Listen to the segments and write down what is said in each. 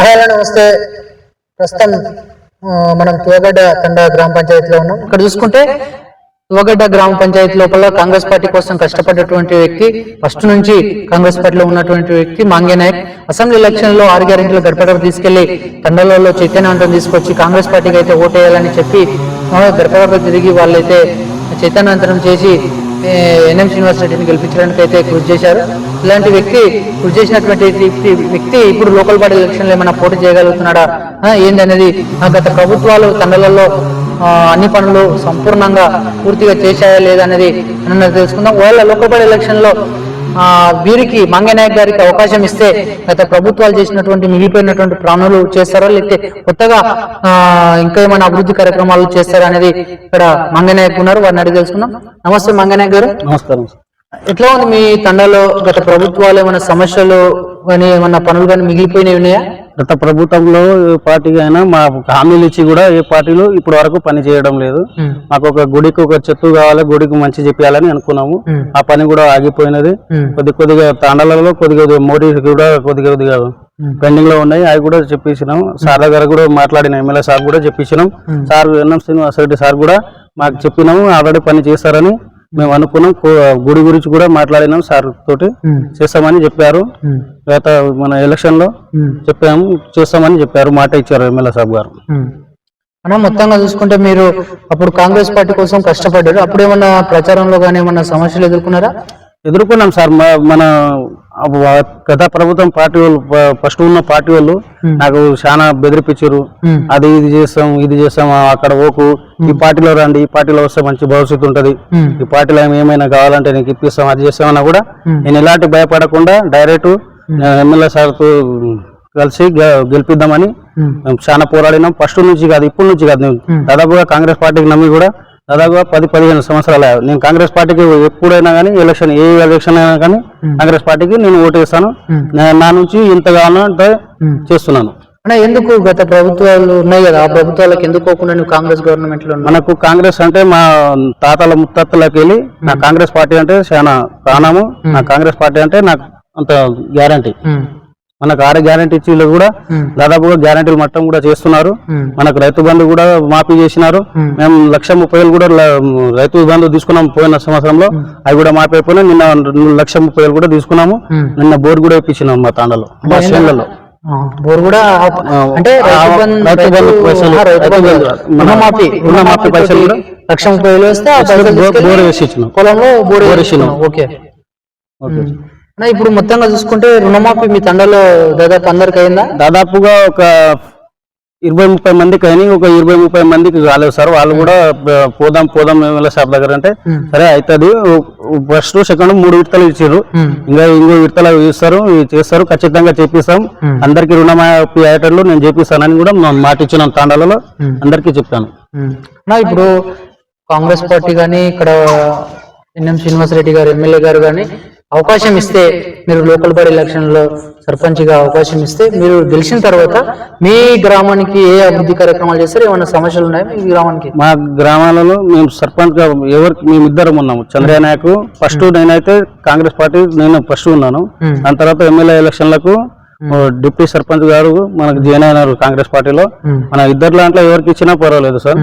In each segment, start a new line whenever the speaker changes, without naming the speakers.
Hello నమస్తే. ప్రస్తుతం మనం తువగడ్డ తండ గ్రామ పంచాయతీలో ఉన్నాం. ఇక్కడ చూసుకుంటే తువగడ్డ గ్రామ పంచాయతీ లోపల కాంగ్రెస్ పార్టీ కోసం కష్టపడ్డటువంటి వ్యక్తి ఫస్ట్ నుంచి కాంగ్రెస్ పార్టీలో ఉన్నటువంటి వ్యక్తి మాంగే నాయక్. అసెంబ్లీ ఎలక్షన్లో ఆరు గ్యారెంటీలు గడపగడ తీసుకెళ్ళి తండలలో చైతన్యవంతం తీసుకొచ్చి కాంగ్రెస్ పార్టీకి అయితే ఓటేయాలని చెప్పి ఆ, తిరిగి వాళ్ళైతే చైతన్యవంతరం చేసి ఎన్ఎం శ్రీనివాస్ రెడ్డిని గెలిపించడానికి అయితే కృషి చేశారు. ఇలాంటి వ్యక్తి కృషి చేసినటువంటి వ్యక్తి ఇప్పుడు లోకల్ బాడీ ఎలక్షన్లో ఏమైనా పోటీ చేయగలుగుతున్నాడా? ఏందనేది ఆ, గత ప్రభుత్వాలు తండ్రులలో ఆ, అన్ని పనులు సంపూర్ణంగా పూర్తిగా చేశాయా లేదా అనేది తెలుసుకుందాం. ఒకవేళ లోకల్ బాడీ ఎలక్షన్లో వీరికి మంగనాయక్ గారికి అవకాశం ఇస్తే గత ప్రభుత్వాలు చేసినటువంటి మిగిలిపోయినటువంటి ప్రాణులు చేస్తారా? లేకపోతే కొత్తగా ఆ, ఇంకా ఏమైనా అభివృద్ధి కార్యక్రమాలు చేస్తారా అనేది ఇక్కడ మంగనాయక్ ఉన్నారు వారిని అడిగి తెలుసుకుందాం. నమస్తే మంగనాయక్ గారు.
నమస్కారం
ఎట్లా ఉంది మీ తండాలో గత ప్రభుత్వాలు ఏమైనా సమస్యలు కానీ ఏమన్నా పనులు కానీ మిగిలిపోయినవి ఉన్నాయా?
గత ప్రభుత్వంలో ఏ పార్టీకి అయినా మా హామీలు ఇచ్చి కూడా ఏ పార్టీలు ఇప్పటి వరకు పని చేయడం లేదు. మాకు ఒక గుడికి ఒక చెట్టు కావాలి గుడికి మంచి చెప్పాలని అనుకున్నాము. ఆ పని కూడా ఆగిపోయినది. కొద్ది కొద్దిగా తాండాలలో కొద్దిగా కొద్దిగా మోడీ కూడా కొద్దిగా కొద్దిగా పెండింగ్లో ఉన్నాయి. అవి కూడా చెప్పించినాం సార్ దగ్గర కూడా మాట్లాడిన ఎమ్మెల్యే సార్ కూడా చెప్పించినాం
ఉమ్.
సార్ ఎన్ఎం శ్రీనివాసరెడ్డి సార్ కూడా మాకు చెప్పినాము. ఆల్రెడీ పని చేస్తారని మేము అనుకున్నాం గుడి గురించి కూడా మాట్లాడినాం సార్ తోటి. చేస్తామని చెప్పారు. గత మన
ఎలక్షన్లో
చెప్పాము చేస్తామని చెప్పారు మాట ఇచ్చారు ఎమ్మెల్యే సాబ్ గారు.
మనం మొత్తంగా చూసుకుంటే మీరు అప్పుడు కాంగ్రెస్ పార్టీ కోసం కష్టపడ్డారు. అప్పుడు ఏమన్నా ప్రచారంలో కానీ ఏమన్నా సమస్యలు ఎదుర్కొన్నారా?
ఎదుర్కొన్నాం సార్. మన గత ప్రభుత్వం పార్టీ వాళ్ళు ఫస్ట్ ఉన్న పార్టీ వాళ్ళు నాకు చాలా బెదిరిపించారు అది ఇది చేస్తాం ఇది చేస్తాం అక్కడ ఓకు. ఈ పార్టీలో రండి ఈ పార్టీలో వస్తే మంచి భవిష్యత్తు ఉంటది. ఈ పార్టీలో ఏమైనా కావాలంటే నీకు ఇప్పిస్తాం అది చేస్తామన్నా కూడా నేను ఎలాంటి భయపడకుండా డైరెక్ట్ ఎమ్మెల్యే సార్తో కలిసి గెలిపిద్దామని చాలా పోరాడినాం. ఫస్ట్ నుంచి కాదు ఇప్పటి నుంచి కాదు. దాదాపుగా కాంగ్రెస్ పార్టీకి నమ్మి కూడా దాదాపుగా పది పదిహేను సంవత్సరాలు. నేను కాంగ్రెస్ పార్టీకి ఎప్పుడైనా కానీ ఎలక్షన్ ఏ ఎలక్షన్ అయినా కానీ. కాంగ్రెస్ పార్టీకి నేను ఓటు వేస్తాను. నా- నుంచి ఇంత కావాలంటే
ఉమ్.
చేస్తున్నాను.
అన్నా ఎందుకు గత ప్రభుత్వాలు ఉన్నాయి కదా? ఆ ప్రభుత్వాలకు ఎందుకు పోకుండా నువ్వు కాంగ్రెస్ గవర్నమెంట్లో?
మనకు కాంగ్రెస్ అంటే మా తాతల ముత్తత్తలకి వెళ్ళి నా కాంగ్రెస్ పార్టీ అంటే చాలా ప్రాణము. నా కాంగ్రెస్ పార్టీ అంటే నాకు అంత గ్యారంటీ. మనకు ఆరు గ్యారంటీ ఇచ్చి కూడా దాదాపుగా గ్యారంటీలు మొత్తం కూడా చేస్తున్నారు. మనకు రైతు బంధు కూడా మాఫీ చేసినారు. మేము. లక్ష ముప్పై కూడా రైతు బంధు తీసుకున్నాం పోయిన సంవత్సరంలో. అవి కూడా మాఫీ అయిపోయినా నిన్న లక్ష ముప్పై కూడా తీసుకున్నాము. నిన్న బోర్ కూడా ఇప్పించినాం మా తాండలో మా చేనులలో.
బోర్ కూడా అంటే రైతు బంధు-. రుణమాఫీ
రుణమాఫీ పైసలు కూడా
లక్ష ముప్పై వేలు వస్తే
బోర్- వేసి ఇచ్చినాం
పొలంలో బోర్
బోర్
వేసినాం.
వేసినాం.
ఓకే.
ఓకే.
ఇప్పుడు మొత్తంగా చూసుకుంటే రుణమాఫీ మీ తండలో దాదాపు అందరికి అయిందా?
దాదాపుగా ఒక ఇరవై ముప్పై మందికి అయినాయి ఒక ఇరవై ముప్పై మందికి కాలేదు సార్. వాళ్ళు కూడా పోదాం పోదాం ఎమ్మెల్యే షాప్ దగ్గర అంటే సరే అవుతుంది ఫస్ట్ సెకండ్ మూడు విడతలు ఇచ్చారు ఇంకా ఇంకో విడతలు ఇస్తారు చేస్తారు ఖచ్చితంగా చేపిస్తాం
ఉమ్,
అందరికి రుణమాఫీ అయ్యేటట్లు నేను చేపిస్తానని కూడా మాట ఇచ్చిన తాండాలలో. అందరికీ చెప్తాను
ఇప్పుడు కాంగ్రెస్ పార్టీ కానీ ఇక్కడ ఎన్ఎం శ్రీనివాసరెడ్డి గారు ఎమ్మెల్యే గారు కానీ అవకాశం ఇస్తే మీరు లోకల్ బాడీ ఎలక్షన్లో సర్పంచ్గా అవకాశం ఇస్తే మీరు గెలిచిన తర్వాత మీ గ్రామానికి ఏ అభివృద్ధి కార్యక్రమాలు చేస్తారు? ఏమైనా సమస్యలు ఉన్నాయా మీ గ్రామానికి?
మా గ్రామాలలో మేము సర్పంచ్గా ఎవరికి మేము ఇద్దరం ఉన్నాము. చంద్రయ్య నాయకు ఫస్ట్ నేనైతే కాంగ్రెస్ పార్టీ నేను ఫస్ట్ ఉన్నాను. దాని తర్వాత ఎమ్మెల్యే ఎలక్షన్లకు డిప్యూటీ సర్పంచ్ గారు మనకు జాయిన్ అయినారు కాంగ్రెస్ పార్టీలో. మన ఇద్దరు దాంట్లో ఎవరికి ఇచ్చినా పర్వాలేదు సార్.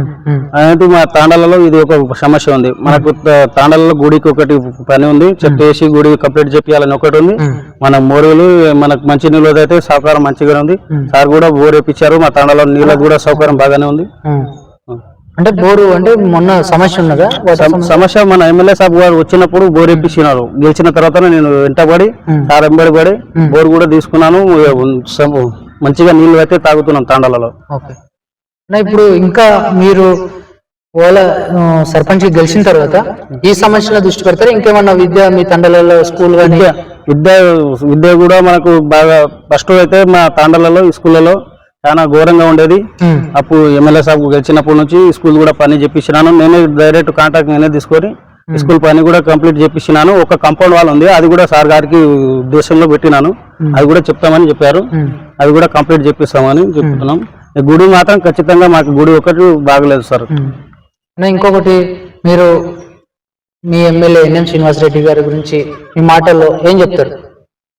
అనేది మా తాండాలలో ఇది ఒక సమస్య ఉంది. మనకు తాండాలలో గుడికి ఒకటి పని ఉంది. చెట్టు వేసి గుడి కంప్లీట్ చేపియాలని ఒకటి ఉంది. మన మోరీలు మనకు మంచి నీళ్ళు అయితే సౌకర్యం మంచిగా ఉంది. సార్ కూడా బోర్ వేపించారు. మా తాండాలో నీళ్ళకు కూడా సౌకర్యం బాగానే ఉంది.
అంటే బోరు అంటే మొన్న సమస్య ఉన్నదా? సమస్య?
మన ఎమ్మెల్యే సాబ్ గారు వచ్చినప్పుడు బోర్ వేపించినారు గెలిచిన తర్వాత నేను వెంటబడి. సార్ వెంబడి పడి. బోర్ కూడా తీసుకున్నాను. మంచిగా నీళ్ళు అయితే తాగుతున్నాం తాండాలలో.
ఇప్పుడు ఇంకా మీరు వాళ్ళ సర్పంచ్ గెలిచిన తర్వాత ఈ సమస్యల దృష్టి పెడతారా? ఇంకేమన్నా విద్య మీ తండలలో స్కూల్
విద్య విద్య విద్య కూడా మనకు బాగా ఫస్ట్ అయితే మా తాండాలలో స్కూళ్ళలో చాలా ఘోరంగా ఉండేది. అప్పుడు ఎమ్మెల్యే సాబ్ గెలిచినప్పటి నుంచి స్కూల్ కూడా పని చేపించినాను నేనే డైరెక్ట్ కాంటాక్ట్ నేనే తీసుకొని స్కూల్ పని కూడా కంప్లీట్ చేపించినాను ఒక కాంపౌండ్ వాల్ ఉంది. అది కూడా సార్ గారికి ఉద్దేశంలో పెట్టినాను. అది కూడా చెప్తామని చెప్పారు. అది కూడా కంప్లీట్ చేపిస్తామని చెప్తున్నాం. గుడి మాత్రం ఖచ్చితంగా మాకు గుడి ఒకటి బాగలేదు సార్.
ఇంకొకటి మీరు మీ ఎమ్మెల్యే ఎన్ఎం శ్రీనివాసరెడ్డి గారి గురించి మీ మాటల్లో ఏం చెప్తారు?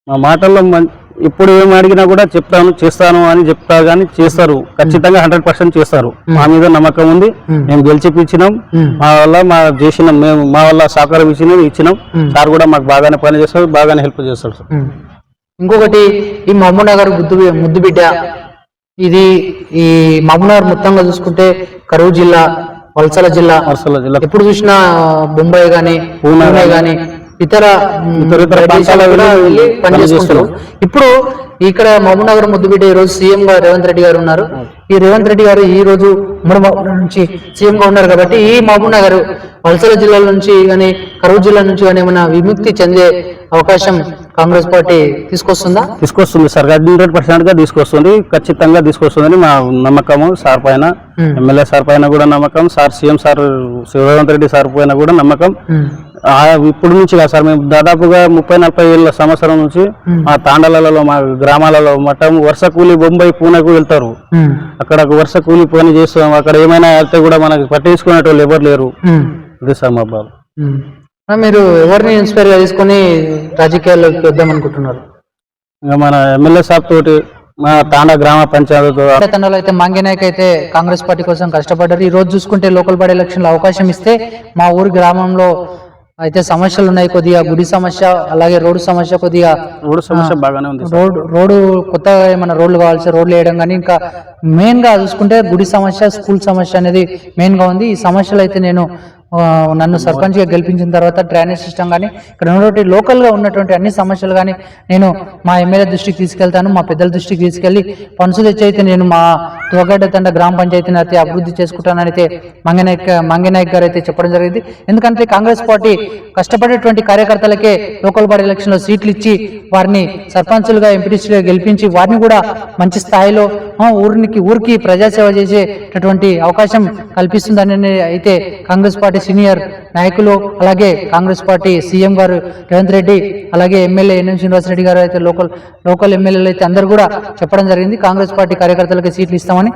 మా మాటల్లో ఇప్పుడు ఏం అడిగినా కూడా చెప్తాను చేస్తాను అని చెప్తా కానీ చేస్తారు. ఖచ్చితంగా హండ్రెడ్ పర్సెంట్ చేస్తారు. మా మీద నమ్మకం ఉంది. మేము. గెలిచిపించినాం. మా వల్ల మా చేసినాం. మేము మా వల్ల సహకారం ఇచ్చినాం ఇచ్చినాం. సార్ కూడా మాకు బాగానే పని చేస్తాడు బాగానే హెల్ప్ సార్.
ఉమ్. ఇంకొకటి ఈ మహబూబ్ నగర్ ముద్దు ముద్దు బిడ్డ. ఇది ఈ మహబూబ్ నగర్ మొత్తంగా చూసుకుంటే కరువు జిల్లా వలసల జిల్లా.
వరుసల జిల్లా.
ఎప్పుడు చూసినా బొంబాయి గాని పూణే గాని ఇతర
ఇతర
ప్రదేశాలకు కూడా పనిచేసుకుంటారు ఇప్పుడు ఇక్కడ మహబూబ్ నగర్ ముద్దుబిడ్డ ఈ రోజు సీఎం గా రేవంత్ రెడ్డి గారు ఉన్నారు. ఈ రేవంత్ రెడ్డి గారు ఈ రోజు ఉమ్మడి మహబూబ్ నగర్ నుంచి సీఎం గా ఉన్నారు కాబట్టి ఈ మహబూబ్ నగర్ వలసల జిల్లాల నుంచి కానీ కరువు జిల్లా నుంచి కానీ ఏమైనా విముక్తి చెందే అవకాశం కాంగ్రెస్ పార్టీ తీసుకొస్తుందా?
తీసుకొస్తుంది సార్. హండ్రెడ్ పర్సెంట్గా తీసుకొస్తుంది. ఖచ్చితంగా తీసుకొస్తుందని మా నమ్మకము. సార్ పైన. ఎమ్మెల్యే సార్ పైన కూడా నమ్మకం. Sir CM sir Revanth Reddy sir పైన కూడా నమ్మకం. ఇప్పుడు నుంచి కాదు సార్ మేము దాదాపుగా ముప్పై నలభై ఏళ్ళ సంవత్సరం నుంచి. మా తాండలలో మా గ్రామాలలో మఠం వరుస కూలి బొంబాయి పూణెకు వెళ్తారు. అక్కడ వరుస కూలి పని చేస్తాం అక్కడ ఏమైనా వెళ్తే కూడా మనకి పట్టించుకునేటోళ్ళు ఎవరు లేరు. అదే సార్ మా బాబు
మీరు ఎవరిని ఇన్స్పైర్గా తీసుకొని రాజకీయాల్లోకి వద్దాం అనుకుంటున్నారు?
ఇంకా మన ఎమ్మెల్యే సాబ్ తోటి మా తాండా గ్రామ పంచాయతీతో
తండాలో అయితే మాంగి నాయక్ అయితే కాంగ్రెస్ పార్టీ కోసం కష్టపడ్డారు. ఈ రోజు చూసుకుంటే లోకల్ బాడీ ఎలక్షన్లో అవకాశం ఇస్తే మా ఊరి గ్రామంలో అయితే సమస్యలు ఉన్నాయి కొద్దిగా గుడి సమస్య అలాగే రోడ్డు సమస్య కొద్దిగా
రోడ్డు సమస్య బాగానే ఉంది సార్.
రోడ్ రోడ్డు కొత్తగా ఏమైనా రోడ్లు కావాల్సి రోడ్లు వేయడం కానీ ఇంకా మెయిన్గా చూసుకుంటే గుడి సమస్య స్కూల్ సమస్య అనేది మెయిన్గా ఉంది ఈ సమస్యలు అయితే నేను నన్ను సర్పంచ్గా గెలిపించిన తర్వాత డ్రైనేజ్ సిస్టమ్ కానీ ఇక్కడ ఉన్నటువంటి లోకల్గా ఉన్నటువంటి అన్ని సమస్యలు కానీ నేను మా ఎమ్మెల్యే దృష్టికి తీసుకెళ్తాను మా పెద్దల దృష్టికి తీసుకెళ్ళి పనుసు తెచ్చి అయితే నేను మా తువగడ్డ తండ గ్రామ పంచాయతీని అయితే అభివృద్ధి చేసుకుంటానైతే మంగనాయక్ మంగనాయక్ గారు అయితే చెప్పడం జరిగింది. ఎందుకంటే కాంగ్రెస్ పార్టీ కష్టపడేటువంటి కార్యకర్తలకే లోకల్ బాడీ ఎలక్షన్లో సీట్లు ఇచ్చి వారిని సర్పంచులుగా ఎంపీటీసీలుగా గెలిపించి వారిని కూడా మంచి స్థాయిలో ఊరికి ఊరికి ప్రజాసేవ చేసేటటువంటి అవకాశం కల్పిస్తుందని అయితే కాంగ్రెస్ పార్టీ సీనియర్ నాయకులు అలాగే కాంగ్రెస్ పార్టీ సీఎం గారు రేవంత్ రెడ్డి అలాగే ఎమ్మెల్యే ఎన్ఎం శ్రీనివాసరెడ్డి గారు అయితే లోకల్ లోకల్ ఎమ్మెల్యేలు అయితే అందరూ కూడా చెప్పడం జరిగింది. కాంగ్రెస్ పార్టీ కార్యకర్తలకి సీట్లు ఇస్తామని.